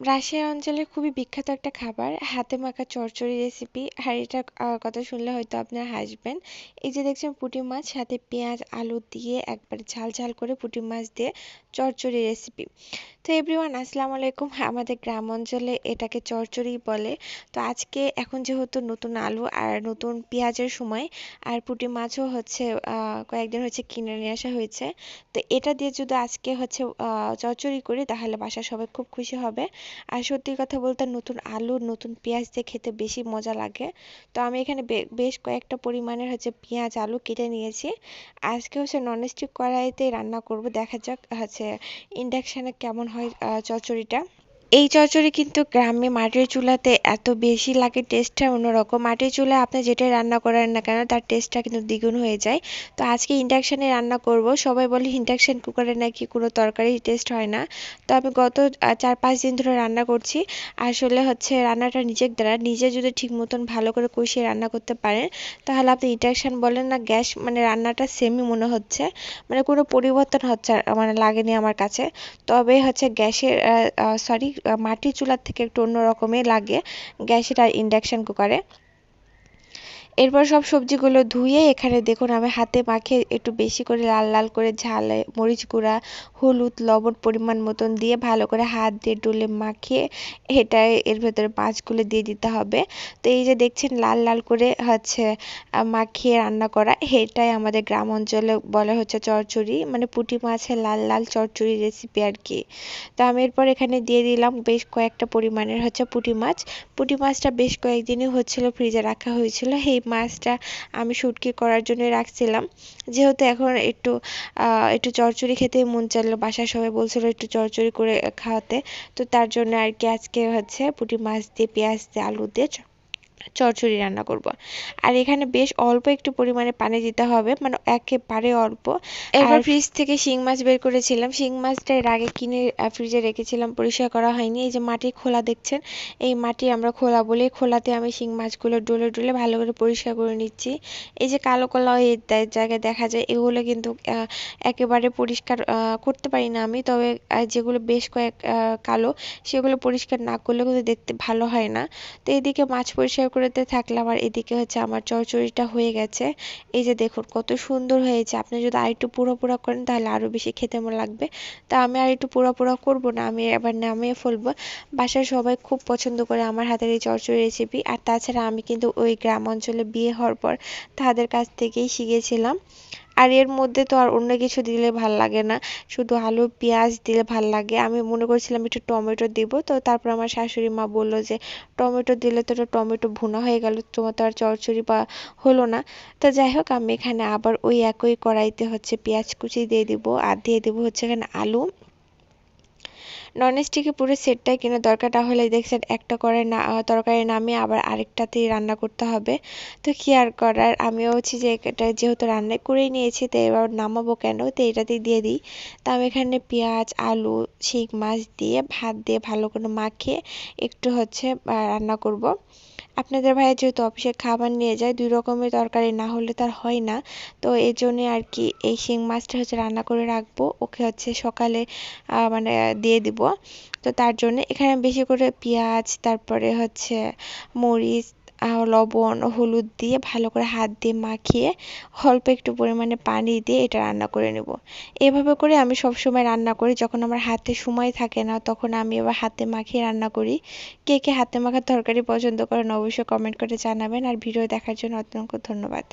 রাজশাহী অঞ্চলের খুবই বিখ্যাত একটা খাবার হাতে মাখা চচ্চড়ি রেসিপি আর এটার কথা শুনলে হয়তো আপনারা হাসবেন। এই যে দেখছেন পুঁটি মাছ, সাথে পেঁয়াজ, আলু দিয়ে একবার ঝাল ঝাল করে পুঁটি মাছ দিয়ে চচ্চড়ি রেসিপি তো এভরিওয়ান আসসালামু আলাইকুম। আমাদের গ্রাম অঞ্চলে এটাকে চচ্চড়ি বলে। তো আজকে এখন যেহেতু নতুন আলু আর নতুন পেঁয়াজের সময়, আর পুঁটি মাছও হচ্ছে কয়েকদিন হচ্ছে কিনে নিয়ে আসা হয়েছে। তো এটা দিয়ে যদি আজকে হচ্ছে চচ্চড়ি করি, তাহলে বাসার সবাই খুব খুশি হবে। আর সত্যি কথা বলতে নতুন আলু, নতুন পেঁয়াজ দিয়ে খেতে বেশি মজা লাগে। তো আমি এখানে বেশ কয়েকটা পরিমাণের হচ্ছে পেঁয়াজ, আলু কেটে নিয়েছি। আজকে হচ্ছে ননস্টিক কড়াইতে রান্না করব। দেখা যাক হচ্ছে ইন্ডাকশানে কেমন হয় চচ্চড়িটা। এই চচ্চড়ি কিন্তু গ্রামে মাটির চুলাতে এত বেশি লাগে টেস্টটা অন্যরকম। মাটির চুলায় আপনি যেটাই রান্না করেন না কেন, তার টেস্টটা কিন্তু দ্বিগুণ হয়ে যায়। তো আজকে ইন্ডাকশানে রান্না করব। সবাই বলে ইন্ডাকশান কুকারে নাকি কোনো তরকারি টেস্ট হয় না। তো আমি গত চার পাঁচ দিন ধরে রান্না করছি। আসলে হচ্ছে রান্নাটা নিজের দ্বারা, নিজে যদি ঠিক মতন ভালো করে কষিয়ে রান্না করতে পারেন, তাহলে আপনি ইন্ডাকশান বলেন না, গ্যাস মানে রান্নাটা সেমই মনে হচ্ছে। মানে কোনো পরিবর্তন হচ্ছে মানে লাগেনি আমার কাছে। তবে হচ্ছে গ্যাসের সরি মাটির চুলার থেকে একটু অন্য রকমের লাগে। গ্যাসের আর ইন্ডাকশান কুকারে এরপর সব সবজিগুলো ধুয়ে এখানে দেখুন আমি হাতে মাখে একটু বেশি করে লাল লাল করে ঝালে মরিচ গুঁড়া, হলুদ, লবণ পরিমাণ মতন দিয়ে ভালো করে হাত দিয়ে ডুলে মাখিয়ে এটা এর ভেতরে মাছগুলো দিয়ে দিতে হবে। তো এই যে দেখছেন লাল লাল করে হচ্ছে মাখিয়ে রান্না করা, এটাই আমাদের গ্রাম অঞ্চলে বলে হচ্ছে চচ্চড়ি মানে পুঁটি মাছের লাল লাল চচ্চড়ি রেসিপি আর কি তো আমি এরপর এখানে দিয়ে দিলাম বেশ কয়েকটা পরিমাণের হচ্ছে পুঁটি মাছ। পুঁটি মাছটা বেশ কয়েকদিনই হচ্ছিল ফ্রিজে রাখা হয়েছিল এই মাছটা আমি শুটকি করার জন্য রাখছিলাম। যেহেতু এখন একটু একটু চচ্চড়ি খেতে মন চাইলো বাসায় সবাই বলছিল একটু চচ্চড়ি করে খাওয়াতে। তো তার জন্য আর কি আজকে হচ্ছে পুঁটি মাছ দিয়ে, পেঁয়াজ দিয়ে, আলু দিয়ে চচ্চড়ি রান্না করব। আর এখানে বেশ অল্প একটু পরিমাণে পানি দিতে হবে মানে একেবারে অল্প। এবার ফ্রিজ থেকে শিং মাছ বের করেছিলাম। শিং মাছটা এর আগে কিনে ফ্রিজে রেখেছিলাম পরিষ্কার করা হয়নি। এই যে মাটির খোলা দেখছেন এই মাটি আমরা খোলা বলে। খোলাতে আমি শিং মাছগুলো ডলে ডলে ভালো করে পরিষ্কার করে নিচ্ছি। এই যে কালো কালো এই জায়গায় দেখা যায় এগুলো কিন্তু একেবারে পরিষ্কার করতে পারি না আমি। তবে যেগুলো বেশ কয়েক কালো সেগুলো পরিষ্কার না করলে কিন্তু দেখতে ভালো হয় না। তো এদিকে মাছ পরিষ্কার করতে থাকলাম, আর এদিকে হচ্ছে আমার চরচড়িটা হয়ে গেছে। এই যে দেখুন, কত সুন্দর হয়েছে। আপনি যদি আর একটু পুরো পুরো করেন, তাহলে আরও বেশি খেতে মন লাগবে। তা আমি আর একটু পুরো পুরো করব না, আমি এবার নামিয়ে ফেলব। বাসায় সবাই খুব পছন্দ করে আমার হাতের এই চরচড়ি রেসিপি আর তাছাড়া আমি কিন্তু ওই গ্রাম অঞ্চলে বিয়ে হওয়ার পর তাদের কাছ থেকেই শিখেছিলাম। আর এর মধ্যে তো আর অন্য কিছু দিলে ভালো লাগে না। শুধু আলু, পেঁয়াজ দিলে ভালো লাগে। আমি মনে করছিলাম একটু টমেটো দিব। তো তারপর আমার শাশুড়ি মা বলল যে, টমেটো দিলে তো টমেটো ভুনা হয়ে গেল। তোমার তো আর চচ্চড়ি বা হলো না। তো যাই হোক, আমি এখানে আবার ওই একই কড়াইতে হচ্ছে পেঁয়াজ কুচি দিয়ে দিব। আর দিয়ে দিব হচ্ছে এখানে আলু। ননস্টিকে পুরো সেটটাই কেনার দরকারটা হলে দেখছেন একটা করে না তরকারি নামিয়ে আবার আরেকটাতেই রান্না করতে হবে। তো কি আর করার, আমিও হচ্ছে যে এটা যেহেতু রান্না করেই নিয়েছি, তো এবার নামাবো কেন? তো এটাতেই দিয়ে দিই। তো আমি এখানে পেঁয়াজ, আলু শিক মাছ দিয়ে, ভাত দিয়ে ভালো করে মাখিয়ে একটু হচ্ছে রান্না করব। আপনাদের ভাইয়া যেহেতু অফিসে খাবার নিয়ে যায়, দুই রকমের তরকারি না হলে তার হয় না। তো এই জন্যে আর কি এই শিং মাছটা হচ্ছে রান্না করে রাখব। ওকে হচ্ছে সকালে মানে দিয়ে দিব। তো তার জন্য এখানে বেশি করে পেঁয়াজ, তারপরে হচ্ছে মরিচ লবণ হলুদ দিয়ে ভালো করে হাত দিয়ে মাখিয়ে অল্প একটু পরিমাণে পানি দিয়ে এটা রান্না করে নেব। এভাবে করে আমি সবসময় রান্না করি। যখন আমার হাতে সময় থাকে না, তখন আমি আবার হাতে মাখিয়ে রান্না করি। কে কে হাতে মাখার তরকারি পছন্দ করেন অবশ্যই কমেন্ট করে জানাবেন। আর ভিডিও দেখার জন্য অত্যন্ত ধন্যবাদ।